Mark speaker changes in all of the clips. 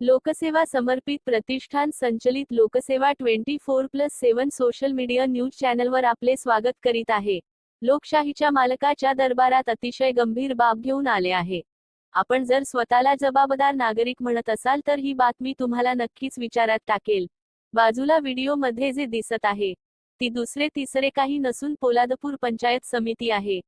Speaker 1: लोकसेवा समर्पित प्रतिष्ठान संचलित Lokseva twenty four plus seven social media news चॅनलवर आपले स्वागत करीत आहे. लोकशाहीच्या मालकाच्या दरबारात अतिशय गंभीर बाब घेऊन आले आहे. आपण जर स्वतःला जबाबदार नागरिक म्हणत असाल तर ही बातमी तुम्हाला नक्कीच विचारात टाकेल. बाजूला व्हिडिओमध्ये जे दिसत आहे ती दुसरे तिसरे काही नसून पोलादपूर पंचायत समिती आहे.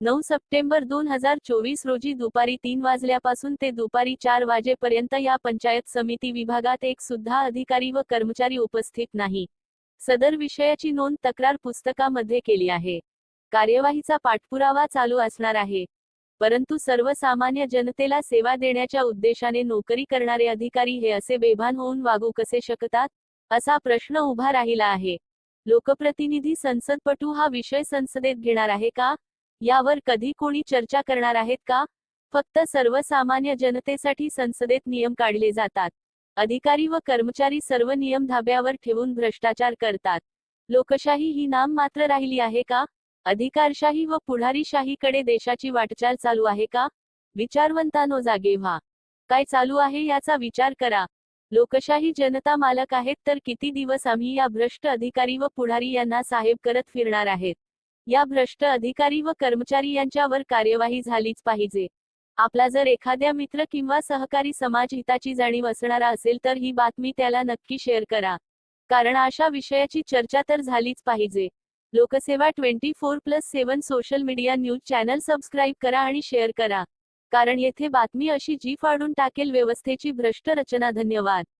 Speaker 1: नऊ सप्टेंबर दोन हजार चोवीस रोजी दुपारी तीन वाजल्यापासून ते दुपारी चार वाजेपर्यंत या पंचायत समिती विभागात एक सुद्धा अधिकारी व कर्मचारी उपस्थित नाही. सदर विषयाची नोंद तक्रार पुस्तकामध्ये केली आहे. कार्यवाहीचा पाठपुरावा चालू असणार आहे. परंतु सर्वसामान्य जनतेला सेवा देण्याच्या उद्देशाने नोकरी करणारे अधिकारी हे असे बेभान होऊन वागू कसे शकतात? असा प्रश्न उभा राहिला आहे. लोकप्रतिनिधी संसदपटू हा विषय संसदेत घेणार आहे का? यावर कधी कोणी चर्चा करणार आहेत का? फक्त सर्वसामान्य जनतेसाठी संसदेत नियम काढले जातात. अधिकारी व कर्मचारी सर्व नियम धाब्यावर ठेवून भ्रष्टाचार करतात. लोकशाही ही नाम मात्र राहिली आहे का? अधिकारशाही व पुढारीशाहीकडे देशाची वाटचाल चालू आहे का? विचारवंतानो जागे व्हा. काय चालू आहे याचा विचार करा. लोकशाही जनता मालक आहेत तर किती दिवस आम्ही या भ्रष्ट अधिकारी व पुढारी यांना साहेब करत फिरणार आहेत? या भ्रष्ट अधिकारी व कर्मचारी यांच्यावर कार्यवाही झालीच पाहिजे. आपला जर एखाद्या मित्र किंवा सहकारी समाज हिताची जाणीव असणारा असेल तर ही बातमी त्याला नक्की शेअर करा. कारण अशा विषयाची चर्चा तर झालीच पाहिजे. Lokseva twenty four plus seven social media news channel subscribe करा आणि शेअर करा. कारण येथे बातमी अशी जी फाडून टाकेल व्यवस्थेची भ्रष्ट रचना धन्यवाद.